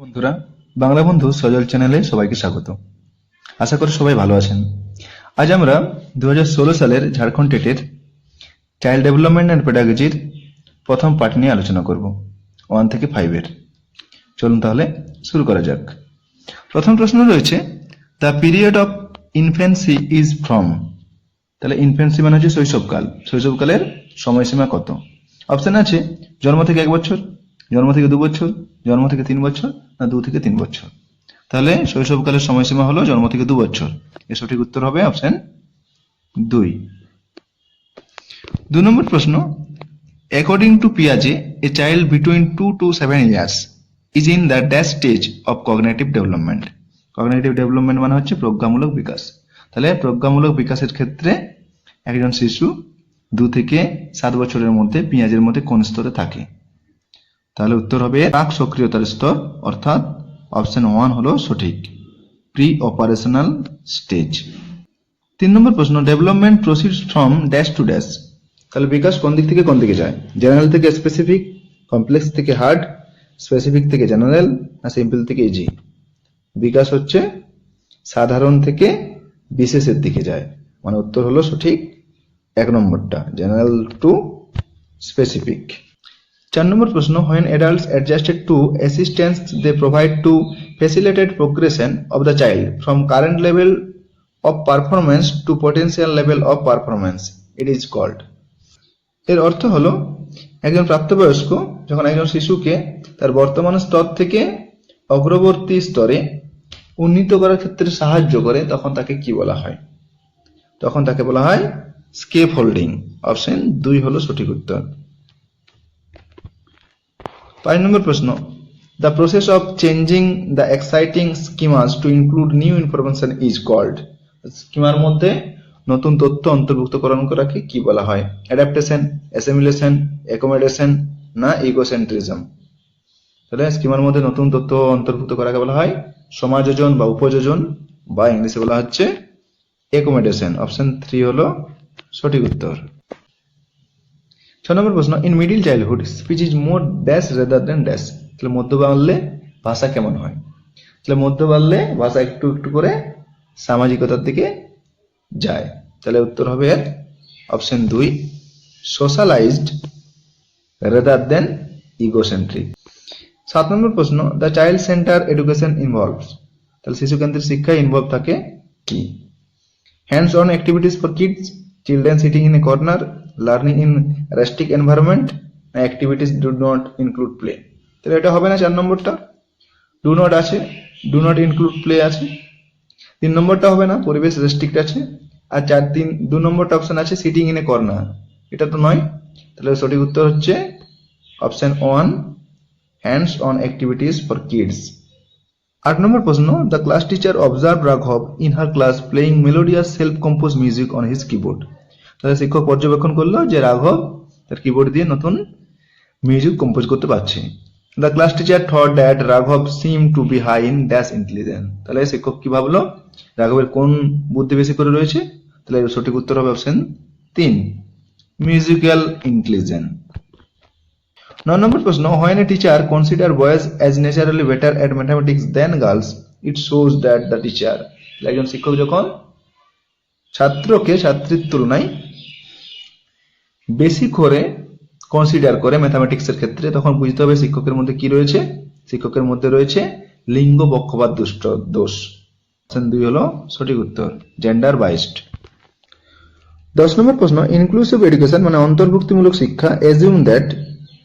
বন্ধুরা, বাংলা বন্ধু সজল চ্যানেলে সবাইকে স্বাগত। আশা করি সবাই ভালো আছেন। আজ আমরা দু হাজার ষোলো সালের ঝাড়খণ্ড টেটের চাইল্ড ডেভেলপমেন্ট অ্যান্ড পেডাগজির প্রথম পার্ট নিয়ে আলোচনা করব, ওয়ান থেকে ফাইভের চলুন তাহলে শুরু করা যাক। প্রথম প্রশ্ন রয়েছে, the period of infancy is from? তাহলে ইনফেন্সি মানে হচ্ছে শৈশবকাল। শৈশবকালের সময়সীমা কত? অপশন আছে, জন্ম থেকে এক বছর জন্ম থেকে দু বছর, জন্ম থেকে তিন বছর, না দু থেকে তিন বছর। তাহলে শৈশবকালের সময়সীমা হলো জন্ম থেকে দু বছর। এর সঠিক উত্তর হবে অপশন দুই। দু নম্বর প্রশ্ন according to পিয়াজে a child between two to seven years is in the dash stage of cognitive development cognitive development মানে হচ্ছে প্রজ্ঞামূলক বিকাশ। তাহলে প্রজ্ঞামূলক বিকাশের ক্ষেত্রে একজন শিশু দু থেকে সাত বছরের মধ্যে পেঁয়াজের মধ্যে কোন স্তরে থাকে? তাহলে উত্তর হবে প্রাক সক্রিয়তার স্তর, অর্থাৎ অপশন ওয়ান হলো সঠিক প্রি অপারেশনাল স্টেজ তিন নম্বর প্রশ্ন development proceed from dash to dash তাহলে বিকাশ কোন দিক থেকে কোন দিকে যায়? জেনারেল থেকে স্পেসিফিক কমপ্লেক্স থেকে হার্ড স্পেসিফিক থেকে জেনারেল না সিম্পল থেকে ইজি বিকাশ হচ্ছে সাধারণ থেকে বিশেষের দিকে যায়। মানে উত্তর হলো সঠিক, এক নম্বরটা জেনারেল টু স্পেসিফিক চার নম্বর প্রশ্ন when adults adjusted to assistance they provide to facilitate progression of the child from current level of performance to potential level of performance it is called এর অর্থ হলো, একজন প্রাপ্তবয়স্ক যখন একজন শিশুকে তার বর্তমান স্তর থেকে অগ্রবর্তী স্তরে উন্নীত করার ক্ষেত্রে সাহায্য করে, তখন তাকে কি বলা হয়? তখন তাকে বলা হয় স্কেপ হোল্ডিং অপশন দুই হলো সঠিক উত্তর। পাঁচ নম্বর প্রশ্ন the process of changing the exciting schemas to include new information is called schema মধ্যে নতুন তথ্য অন্তর্ভুক্তকরণ করাকে কি বলা হয়? অ্যাডাপ্টেশন অ্যাসিমিলেশন অ্যাকোমোডেশন না ইগোসেন্ট্রিজম তাহলে স্কিমার মধ্যে নতুন তথ্য অন্তর্ভুক্ত করাকে বলা হয় সমাযোজন বা উপযোজন, বা ইংলিশে বলা হচ্ছে অ্যাকোমোডেশন অপশন থ্রি হলো সঠিক উত্তর। ছ নম্বর প্রশ্ন in middle childhood speech is more dash rather than dash তাহলে মধ্য বাড়লে ভাষা কেমন হয়? তাহলে মধ্য বাড়লে ভাষা একটু একটু করে সামাজিকতার দিকে যায়। তাহলে উত্তর হবে এর অপশন দুই সোশ্যালাইজড রেদার দেন ইগোসেন্ট্রিক সাত নম্বর প্রশ্ন the child centre education involves তাহলে শিশু কেন্দ্রিক শিক্ষায় ইনভলভ থাকে কি? Hands on activities for kids children sitting in a corner learning in rustic environment activities do not include play. তাহলে এটা হবে না চার নম্বরটা? ডু নট আছে ডু নট ইনক্লুড প্লে আছে। তিন নম্বরটা হবে না, পরিবেশ রেস্ট্রিক্ট আছে। আর চার তিন, দু নম্বরটা অপশন আছে সিটিং ইন এ কর্নার এটা তো নয়। তাহলে সঠিক উত্তর হচ্ছে option one hands on activities for kids আট নম্বর প্রশ্ন দ্য ক্লাস টিচার অবজার্ভ রাঘব in her class playing melodious self compose music on his keyboard তাহলে শিক্ষক পর্যবেক্ষণ করল যে রাঘব তার কিবোর্ড দিয়ে নতুন মিউজিক কম্পোজ করতে পারছে। The class teacher thought that রাঘব seem to be high in dash intelligent তাহলে শিক্ষক কি ভাবলো? রাঘবের কোন বুদ্ধি বেশি করে রয়েছে? তাহলে এর সঠিক উত্তর হবে অপশন তিন। মিউজিক্যাল ইন্টেলিজেন্ট নয় নম্বর প্রশ্ন when a teacher consider boys as naturally better at mathematics than girls it shows that the teacher একজন শিক্ষক যখন ছাত্রকে ছাত্রীর তুলনায় বেশি করে কনসিডার করে ম্যাথামেটিক্সের ক্ষেত্রে, তখন বুঝতে হবে শিক্ষকের মধ্যে কি রয়েছে? শিক্ষকের মধ্যে রয়েছে লিঙ্গ পক্ষপাত দুষ্ট দোষ। দুই হলো সঠিক উত্তর জেন্ডার বাইসড দশ নম্বর প্রশ্ন ইনক্লুসিভ এডুকেশন মানে অন্তর্ভুক্তিমূলক শিক্ষা assume that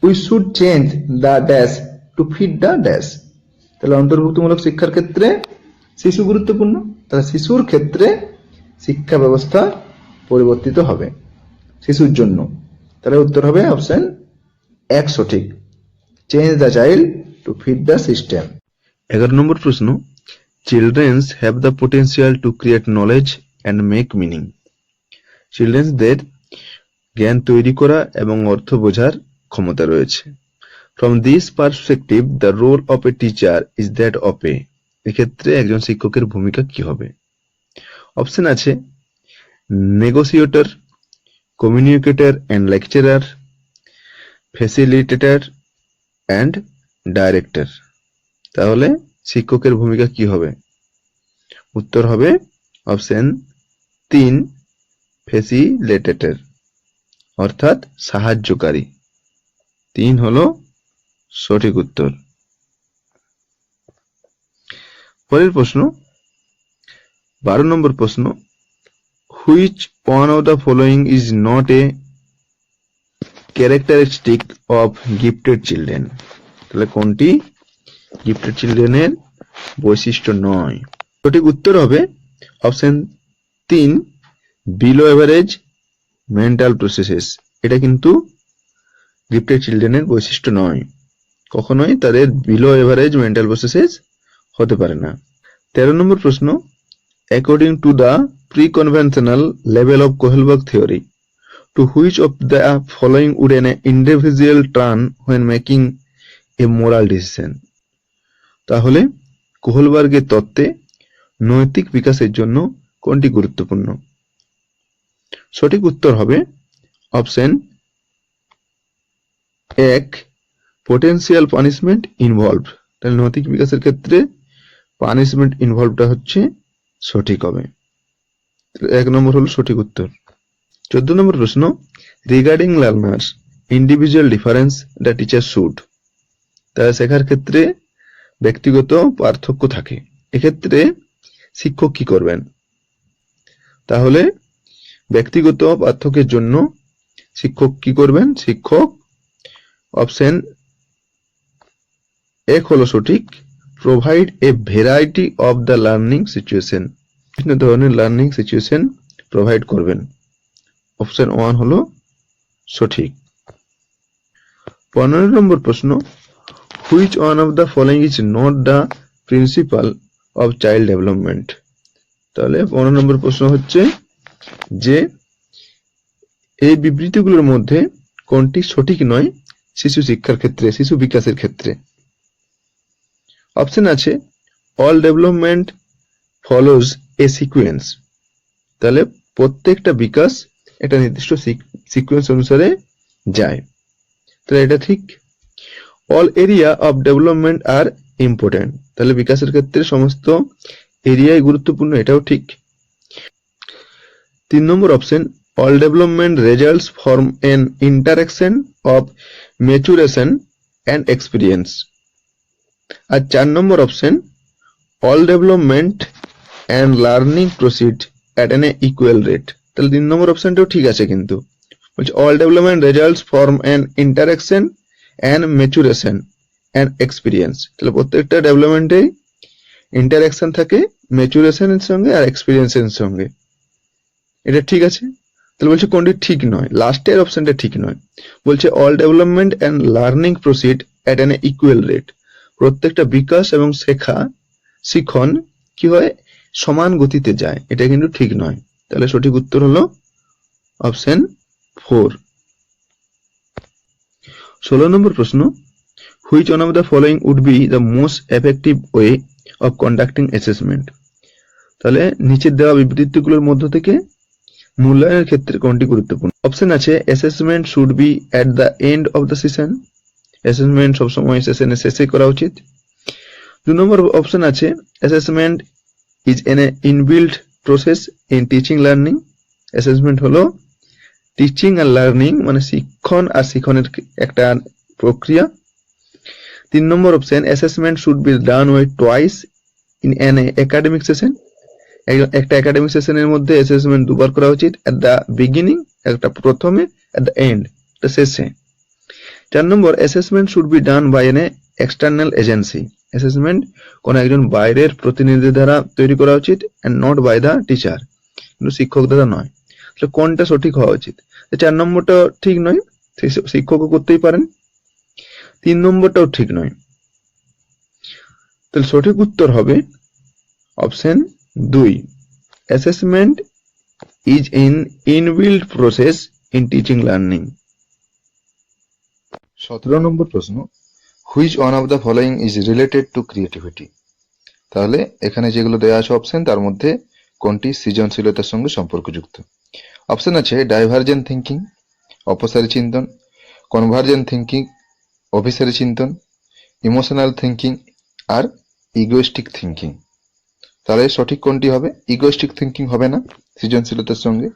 we should change the dash to fit the dash তাহলে অন্তর্ভুক্তিমূলক শিক্ষার ক্ষেত্রে শিশু গুরুত্বপূর্ণ, তাহলে শিশুর ক্ষেত্রে শিক্ষা ব্যবস্থা পরিবর্তিত হবে, শিশুর জন্য। তাহলে উত্তর হবে অপশন এক সঠিক। Change the child to fit the system এগারো নম্বর প্রশ্ন childrens have the potential to create knowledge and make meaning চিলড্রেন্সদের জ্ঞান তৈরি করা এবং অর্থ বোঝার ক্ষমতা রয়েছে। From this perspective the role of a teacher is that of a এক্ষেত্রে একজন শিক্ষকের ভূমিকা কি হবে? অপশন আছে negotiator communicator and lecturer facilitator and director তাহলে শিক্ষকের ভূমিকা কি হবে? উত্তর হবে অপশন তিন ফেসিলেটেটর অর্থাৎ সাহায্যকারী। তিন হলো সঠিক উত্তর। পরের প্রশ্ন, বারো নম্বর প্রশ্ন which one of the following is not a characteristic of gifted children তাহলে কোনটি? গিফটেড চিলড্রেনের বৈশিষ্ট্য নয়। সঠিক উত্তর হবে অপশন তিন বিলো এভারেজ মেন্টাল প্রসেসেস এটা কিন্তু গিফটেড চিলড্রেনের বৈশিষ্ট্য নয়। কখনোই তাদের বিলো এভারেজ মেন্টাল প্রসেসেস হতে পারে না। তেরো নম্বর প্রশ্ন according to the conventional level of Kohlberg theory to which of the following would an individual turn when making a moral decision? তাহলে, কোহলবার্গের তত্ত্বে নৈতিক বিকাশের জন্য কোনটি গুরুত্বপূর্ণ? সঠিক উত্তর হবে অপশন এক পোটেনশিয়াল পানিশমেন্ট ইনভলভ তাহলে নৈতিক বিকাশের ক্ষেত্রে পানিশমেন্ট ইনভলভটা হচ্ছে সঠিক হবে। এক নম্বর হলো সঠিক উত্তর। চোদ্দ নম্বর প্রশ্ন regarding learners individual difference the teacher should তারা শেখার ক্ষেত্রে ব্যক্তিগত পার্থক্য থাকে। এক্ষেত্রে শিক্ষক কি করবেন? তাহলে ব্যক্তিগত পার্থক্যের জন্য শিক্ষক কি করবেন? শিক্ষক অপশন এক হলো সঠিক provide a variety of the learning situation বিভিন্ন ধরনের লার্নিং সিচুয়েশন প্রোভাইড করবেন। অপশন ওয়ান হলো সঠিক। পনেরো নম্বর প্রশ্ন which one of the following is not the principle of child development তাহলে পনেরো নম্বর প্রশ্ন হচ্ছে যে, এই বিবৃতিগুলোর মধ্যে কোনটি সঠিক নয় শিশু শিক্ষার ক্ষেত্রে, শিশু বিকাশের ক্ষেত্রে। অপশন আছে all development follows a sequence তাহলে প্রত্যেকটা বিকাশ একটা নির্দিষ্ট সিকুয়েন্স অনুসারে যায়। তাহলে এটা ঠিক? All area of development are important তাহলে বিকাশের ক্ষেত্রে সমস্ত এরিয়াই গুরুত্বপূর্ণ, এটাও ঠিক। তিন নম্বর option all development results form an interaction of maturation and experience আর চার নম্বর option all development and learning proceed at an equal rate তাহলে তিন নম্বর অপশনটাও ঠিক আছে কিন্তু। বলছে all development results form an interaction and maturation and experience তাহলে প্রত্যেকটা ডেভেলপমেন্টে ইন্টারাকশন থাকে ম্যাচুরেশনের সঙ্গে আর এক্সপিরিয়েন্সের সঙ্গে। এটা ঠিক আছে? তাহলে বলছে, কোনটি ঠিক নয়? লাস্টের অপশনটা ঠিক নয়। বলছে all development and learning proceed at an equal rate প্রত্যেকটা বিকাশ এবং শেখা শিখন কি হয়? সমান গতিতে যায়, এটা কিন্তু ঠিক নয়। তাহলে সঠিক উত্তর হলো অপশন ফোর ষোলো নম্বর প্রশ্ন which one of the following would be the most effective way of conducting assessment তাহলে নিচের দেওয়া বিবৃতিগুলোর মধ্য থেকে মূল্যায়নের ক্ষেত্রে কোনটি গুরুত্বপূর্ণ? অপশন আছে assessment should be at the end of the session assessment সবসময় সেশনের শেষে করা উচিত। দু নম্বর অপশন আছে assessment is an inbuild process in teaching learning assessment হলো টিচিং আর লার্নিং মানে শিক্ষণ আর শিক্ষণের একটা প্রক্রিয়া। তিন নম্বর option assessment should be done with twice in an academic session একটা একাডেমিক সেশনের মধ্যে অ্যাসেসমেন্ট দুবার করা উচিত অ্যাট দ্য বিগিনিং একটা প্রথমে অ্যাট দ্য এন্ড শেষে চার নম্বর assessment should be done by an external agency assessment কোনো একজন বাইরের প্রতিনিধি দ্বারা তৈরি করা উচিত and not by the teacher কিন্তু শিক্ষক দ্বারা নয়। তাহলে কোনটা সঠিক হওয়া উচিত? চার নম্বরটা ঠিক নয় শিক্ষকও করতেই পারেন। তিন নম্বরটাও ঠিক নয়। তাহলে সঠিক উত্তর হবে অপশন দুই। Assessment is in inbuild process in teaching learning সতেরো নম্বর প্রশ্ন which one of the following is related to creativity তাহলে এখানে যেগুলো দেওয়া আছে অপশন তার মধ্যে কোনটি সৃজনশীলতার সঙ্গে সম্পর্কযুক্ত? অপশন আছে ডাইভার্জেন্ট থিঙ্কিং অপসারী চিন্তন কনভার্জেন্ট থিঙ্কিং অফিসারি চিন্তন ইমোশনাল থিঙ্কিং আর ইগোয়েস্টিক থিঙ্কিং তাহলে সঠিক কোনটি হবে? ইগোয়েস্টিক থিঙ্কিং হবে না, সৃজনশীলতার সঙ্গে।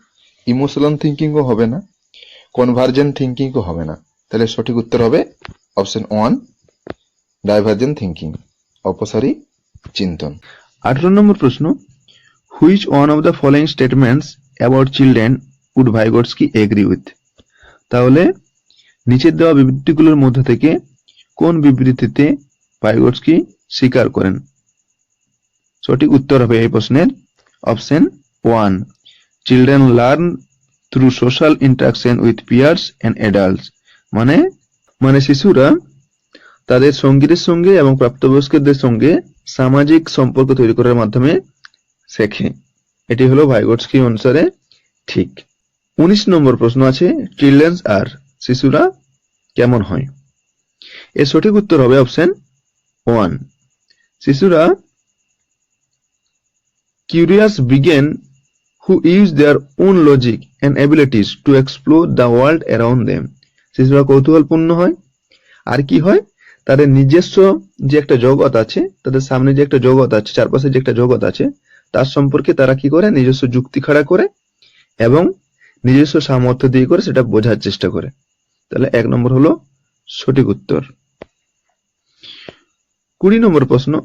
ইমোশনাল থিঙ্কিংও হবে না কনভার্জেন্ট থিঙ্কিংও হবে না। তাহলে সঠিক উত্তর হবে অপশন ওয়ান ডাইভার্জেন্ট থিঙ্কিং অপসারী চিন্তন আঠারো নম্বর প্রশ্ন which one of the following statements about children would Vygotsky agree with তাহলে, নিচের দেওয়া বিবৃতিগুলোর মধ্যে থেকে কোন বিবৃতিতে ভাইগটসকি স্বীকার করেন? সঠিক উত্তর হবে এই প্রশ্নের option one children learn through social interaction with peers and adults মানে মানে শিশুরা তাদের সঙ্গীদের সঙ্গে এবং প্রাপ্তবয়স্কদের সঙ্গে সামাজিক সম্পর্ক তৈরি করার মাধ্যমে শেখে। এটি হলো ভাইগটস্কি অনুসারে ঠিক। উনিশ নম্বর প্রশ্ন আছে, চিলড্রেন্স আর শিশুরা কেমন হয়? এর সঠিক উত্তর হবে অপশন ওয়ান। শিশুরা curious begin who use their own logic and abilities to explore the world around them শিশুরা কৌতূহলপূর্ণ হয়। আর কি হয়? তাদের নিজস্ব যে একটা জগৎ আছে, তাদের সামনে যে একটা জগৎ আছে, চারপাশে যে একটা জগৎ আছে, তার সম্পর্কে তারা কি করে? নিজস্ব যুক্তি খাড়া করে এবং নিজস্ব সামর্থ্য দিয়ে করে সেটা বোঝার চেষ্টা করে। তাহলে এক নম্বর হলো সঠিক উত্তর। কুড়ি নম্বর প্রশ্ন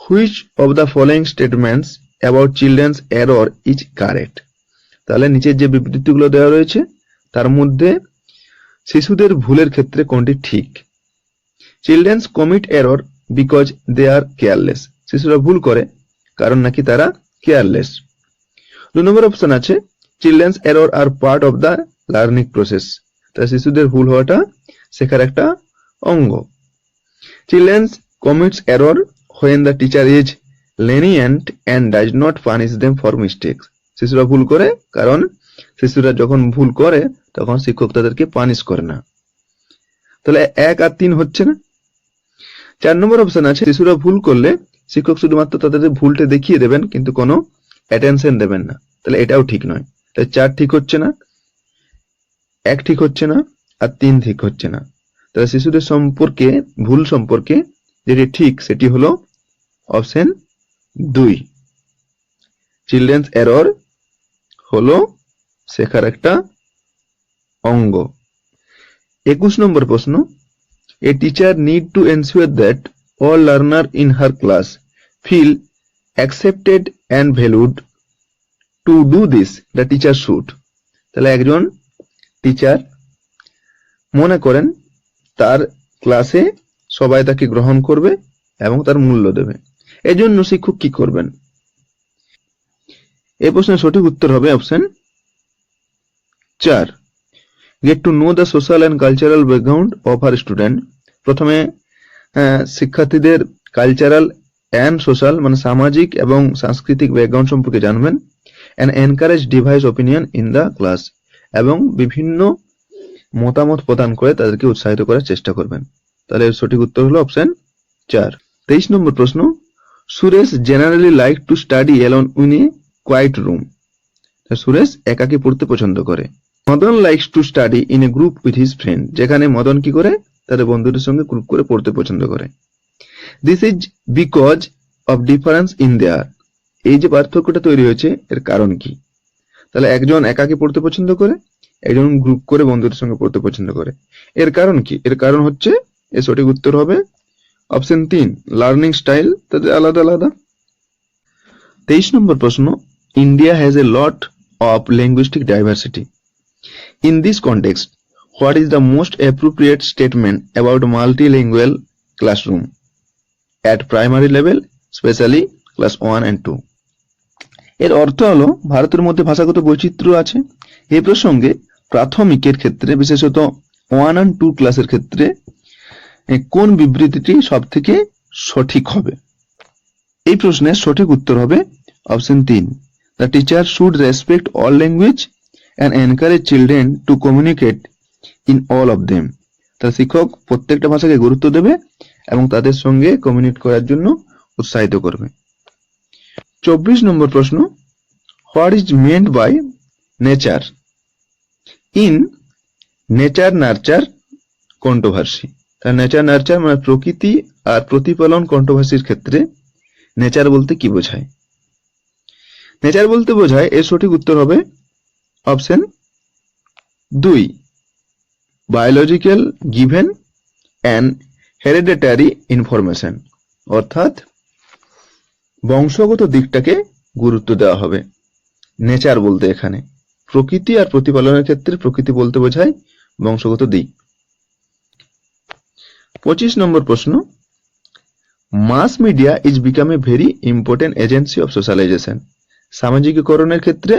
which of the following statements about childrens error is correct তাহলে নিচের যে বিবৃতিগুলো দেওয়া রয়েছে, তার মধ্যে শিশুদের ভুলের ক্ষেত্রে কোনটি ঠিক? Childrens commit error because they are careless শিশুরা ভুল করে, কারণ নাকি তারা কেয়ারলেস দু নম্বর অপশন আছে childrens error are part of the learning process তা শিশুদের ভুল হওয়াটা শেখার একটা অঙ্গ। Childrens commits error when the teacher is lenient and does not punish them for mistakes. শিশুরা ভুল করে, কারণ শিশুরা যখন ভুল করে, তখন শিক্ষক তাদেরকে পানিশ করে না। তাহলে এক আর তিন হচ্ছে না? চার নম্বর অপশন আছে, শিশুরা ভুল করলে শিক্ষক শুধুমাত্র তাদের ভুলটা দেখিয়ে দেবেন, কিন্তু কোনো অ্যাটেনশন দেবেন না। তাহলে এটাও ঠিক নয়। তাহলে চার ঠিক হচ্ছে না, এক ঠিক হচ্ছে না, আর তিন ঠিক হচ্ছে না। তাহলে শিশুদের সম্পর্কে, ভুল সম্পর্কে যেটি ঠিক, সেটি হলো অপশন দুই। চিলড্রেন্স এরর হলো শেখার একটা অঙ্গ। একুশ নম্বর প্রশ্ন a teacher need to ensure that all learner in her class feel accepted and valued to do this the teacher should তাহলে একজন টিচার মনে করেন তার ক্লাসে সবাই তাকে গ্রহণ করবে এবং তার মূল্য দেবে। এজন্য শিক্ষক কি করবেন? এই প্রশ্নের সঠিক উত্তর হবে অপশন চার। Get to know the social and cultural background of our student প্রথমে শিক্ষার্থীদের কালচারাল অ্যান্ড সোশ্যাল মানে সামাজিক এবং সাংস্কৃতিক ব্যাকগ্রাউন্ড সম্পর্কে জানবেন and encourage diverse opinion in the class এবং বিভিন্ন মতামত প্রদান করে তাদেরকে উৎসাহিত করার চেষ্টা করবেন। তাহলে এর সঠিক উত্তর হলো অপশন চার। তেইশ নম্বর প্রশ্ন, Suresh generally like to study alone in a quiet room Suresh একাকী পড়তে পছন্দ করে। Madan likes to study in a group with his friend যেখানে মদন কি করে? তাদের বন্ধুদের সঙ্গে গ্রুপ করে পড়তে পছন্দ করে। This is because of difference in their এই যে পার্থক্যটা তৈরি হয়েছে, এর কারণ কি? তাহলে একজন একাকে পড়তে পছন্দ করে, একজন গ্রুপ করে বন্ধুদের সঙ্গে পড়তে পছন্দ করে। এর কারণ কি? এর কারণ হচ্ছে, এর সঠিক উত্তর হবে অপশন তিন লার্নিং স্টাইল তাদের আলাদা আলাদা। তেইশ নম্বর প্রশ্ন India has a lot of linguistic diversity in this context what is the most appropriate statement about multilingual classroom at primary level specially class one and two এর অর্থ হলো, ভারতের মধ্যে ভাষাগত বৈচিত্র্য আছে। এই প্রসঙ্গে প্রাথমিকের ক্ষেত্রে, বিশেষত ওয়ান অ্যান্ড টু ক্লাসের ক্ষেত্রে কোন বিবৃতিটি সব থেকে সঠিক হবে? এই প্রশ্নের সঠিক উত্তর হবে অপশন তিন। The teacher should respect all language and encourage children to communicate in all of them তার শিক্ষক প্রত্যেকটা ভাষাকে গুরুত্ব দেবে এবং তাদের সঙ্গে কমিউনিকেট করার জন্য উৎসাহিত করবে। চব্বিশ নম্বর প্রশ্ন what is meant by nature in nature nurture controversy তার নেচার নার্চার মানে প্রকৃতি আর প্রতিপালন কন্ট্রোভার্সির ক্ষেত্রে নেচার বলতে কি বোঝায়? নেচার বলতে বোঝায় এর সঠিক উত্তর হবে অপশন দুই biological given and hereditary information অর্থাৎ বংশগত দিকটাকে গুরুত্ব দেওয়া হবে। নেচার বলতে এখানে, প্রকৃতি আর প্রতিপালনের ক্ষেত্রে প্রকৃতি বলতে বোঝায় বংশগত দিক। পঁচিশ নম্বর প্রশ্ন mass media is become a very important agency of socialisation সামাজিকীকরণের ক্ষেত্রে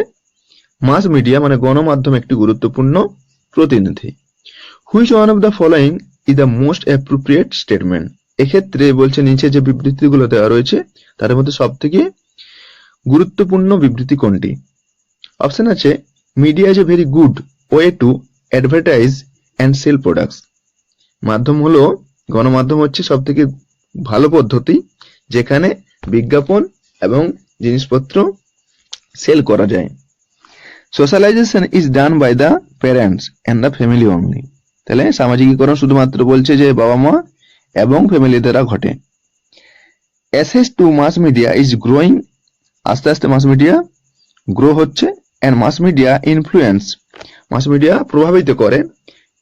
মাস মিডিয়া মানে গণমাধ্যম একটি গুরুত্বপূর্ণ প্রতিনিধি। Which one of the following is the most appropriate statement এক্ষেত্রে বলছে নিচে যে বিবৃতিগুলো দেওয়া রয়েছে তার মধ্যে সব থেকে গুরুত্বপূর্ণ বিবৃতি কোনটি? অপশন আছে media is a very good way to advertise and sell products মাধ্যম হলো, গণমাধ্যম হচ্ছে সব থেকে ভালো পদ্ধতি যেখানে বিজ্ঞাপন এবং জিনিসপত্র সেল করা যায়। Socialisation is done by the parents and the family only তাহলে সামাজিকীকরণ শুধুমাত্র বলছে যে বাবা মা এবং ফ্যামিলি দ্বারা ঘটে। Access to mass media is growing আস্তে আস্তে মাস মিডিয়া গ্রো হচ্ছে and mass media influence mass media প্রভাবিত করে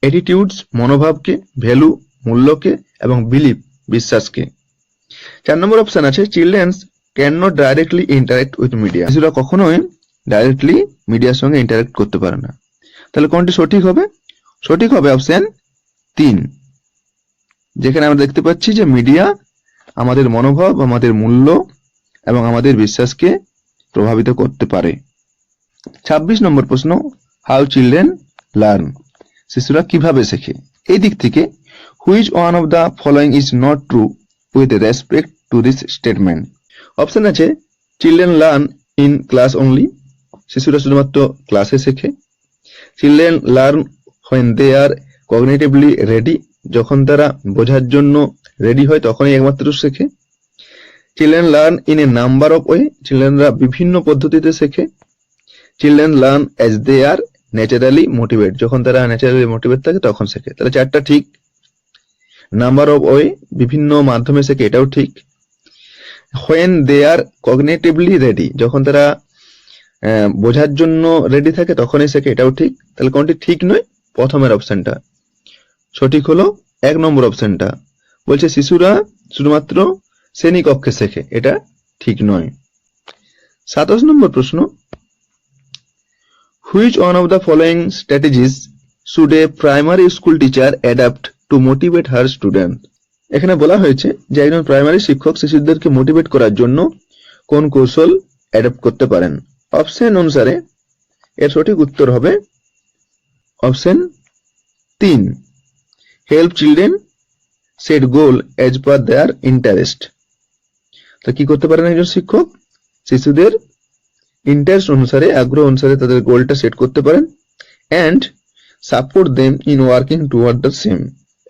অ্যাটিটিউডস মনোভাবকে ভ্যালু মূল্যকে এবং বিলিভ বিশ্বাসকে। চার নম্বর অপশন আছে childrens can not directly interact with media শিশুরা কখনোই ডাইরেক্টলি মিডিয়ার সঙ্গে ইন্টারাক্ট করতে পারে না। তাহলে কোনটি সঠিক হবে? সঠিক হবে অপশন তিন। যেখানে আমরা দেখতে পাচ্ছি যে মিডিয়া আমাদের মনোভাব, আমাদের মূল্য এবং আমাদের বিশ্বাসকে প্রভাবিত করতে পারে। ছাব্বিশ নম্বর প্রশ্ন হাউ চিলড্রেন লার্ন শিশুরা কীভাবে শেখে? এই দিক থেকে which one of the following is not true with respect to this statement option আছে children learn in class only শিশুরা শুধুমাত্র ক্লাসে শেখে। Children learn when they are cognitively ready যখন তারা বোঝার জন্য রেডি হয় তখনই একমাত্র শেখে। Children learn in a number of way চিলড্রেনরা বিভিন্ন পদ্ধতিতে শেখে। Children learn as they are naturally motivate যখন তারা ন্যাচারালি মোটিভেট থাকে তখন শেখে। তাহলে চারটা ঠিক। নাম্বার অফ ওয়ে বিভিন্ন মাধ্যমে শেখে, এটাও ঠিক। When they are cognitively ready যখন তারা বোঝার জন্য রেডি থাকে, তখনই শেখে এটাও ঠিক। তাহলে কোনটি ঠিক নয়? প্রথমের অপশনটা সঠিক হলো এক নম্বর অপশনটা বলছে, শিশুরা শুধুমাত্র শ্রেণীকক্ষে শেখে। এটা ঠিক নয়। সাতাশ নম্বর প্রশ্ন। Which one of the following strategies should a primary school teacher adapt to motivate her student এখানে বলা হয়েছে যে একজন প্রাইমারি শিক্ষক শিশুদেরকে মোটিভেট করার জন্য কোন কৌশল অ্যাডাপ্ট করতে পারেন। অপশন অনুসারে এর সঠিক উত্তর হবে অপশন তিন। Help children set goal as per their interest তা কি করতে পারেন একজন শিক্ষক? শিশুদের ইন্টারেস্ট অনুসারে, আগ্রহ অনুসারে তাদের গোলটা সেট করতে পারেন and support them in working toward the same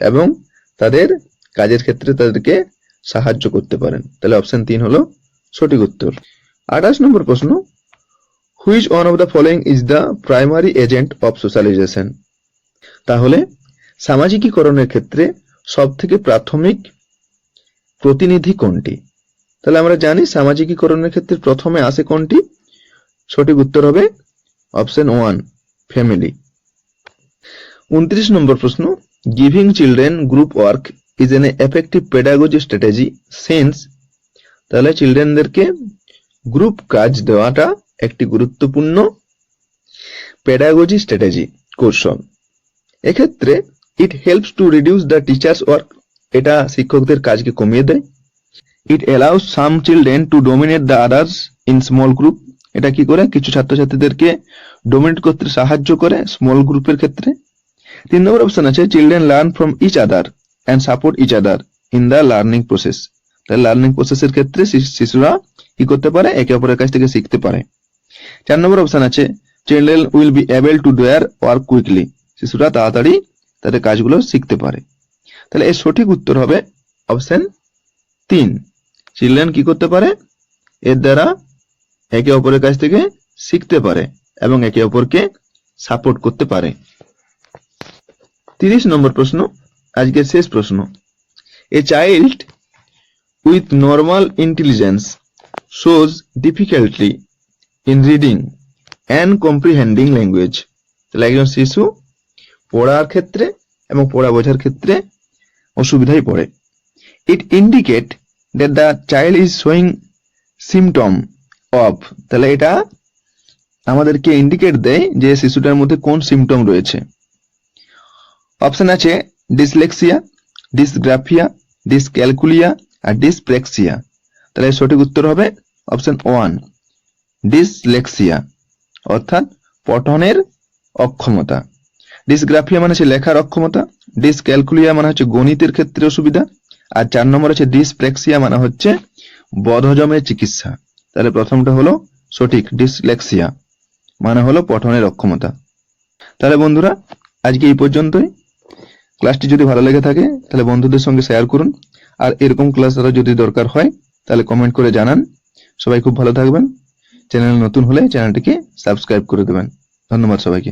এবং তাদের কাজের ক্ষেত্রে তাদেরকে সাহায্য করতে পারেন। তাহলে অপশন তিন হলো সঠিক উত্তর। আঠাশ নম্বর প্রশ্ন which one of the following is the primary agent of socialization তাহলে, সামাজিকীকরণের ক্ষেত্রে সব থেকে প্রাথমিক প্রতিনিধি কোনটি? তাহলে আমরা জানি সামাজিকীকরণের ক্ষেত্রে প্রথমে আসে কোনটি? সঠিক উত্তর হবে অপশন ওয়ান, ফ্যামিলি। উনত্রিশ নম্বর প্রশ্ন, giving children group work is an effective pedagogy strategy sense. তাহলে চিলড্রেনদেরকে গ্রুপ কাজ দেওয়াটা একটি গুরুত্বপূর্ণ পেডাগজি স্ট্র্যাটেজি কৌশল। এক্ষেত্রে it helps to reduce the teacher's work এটা শিক্ষকদের কাজকে কমিয়ে দেয়। It allows some children to dominate the others in small group এটা কি করে? কিছু ছাত্রছাত্রীদেরকে ডোমিনেট করতে সাহায্য করে স্মল গ্রুপের ক্ষেত্রে। তিন নম্বর অপশন আছে children learn from each other and support each other in the learning process learning প্রসেসের ক্ষেত্রে শিশুরা কি করতে পারে? একে অপরের কাছ থেকে শিখতে পারে। চার নম্বর অপশন আছে children will be able to do their work quickly শিশুরা তাড়াতাড়ি তাদের কাজগুলো শিখতে পারে। তাহলে এর সঠিক উত্তর হবে অপশন তিন। চিলড্রেন কি করতে পারে? এর দ্বারা একে অপরের কাছ থেকে শিখতে পারে এবং একে অপরকে সাপোর্ট করতে পারে। তিরিশ নম্বর প্রশ্ন, আজকের শেষ প্রশ্ন। A child with normal intelligence shows difficultly in reading and comprehending language তাহলে একজন শিশু পড়ার ক্ষেত্রে এবং পড়া বোঝার ক্ষেত্রে অসুবিধায় পড়ে। It indicate that the child is showing symptom of তাহলে এটা আমাদেরকে ইন্ডিকেট দেয় যে শিশুটার মধ্যে কোন সিমটম রয়েছে। অপশন আছে ডিসলেক্সিয়া ডিসগ্রাফিয়া ডিসক্যালকুলিয়া আর ডিসপ্রেক্সিয়া তাহলে সঠিক উত্তর হবে অপশন ওয়ান ডিসলেক্সিয়া অর্থাৎ পঠনের অক্ষমতা। ডিসগ্রাফিয়া মানে হচ্ছে লেখার অক্ষমতা ডিসক্যালকুলিয়া মানে হচ্ছে গণিতের ক্ষেত্রে অসুবিধা, আর চার নম্বর হচ্ছে ডিসপ্রেক্সিয়া মানে হচ্ছে বদহজমের চিকিৎসা। তাহলে প্রথমটা হলো সঠিক ডিসলেক্সিয়া মানে হলো পঠনের অক্ষমতা। তাহলে বন্ধুরা, আজকে এই পর্যন্তই। ক্লাসটি যদি ভালো লেগে থাকে, তাহলে বন্ধুদের সঙ্গে শেয়ার করুন। আর এরকম ক্লাস আরও যদি দরকার হয়, তাহলে কমেন্ট করে জানান। সবাই খুব ভালো থাকবেন। চ্যানেল নতুন হলে চ্যানেলটিকে সাবস্ক্রাইব করে দেবেন। ধন্যবাদ সবাইকে।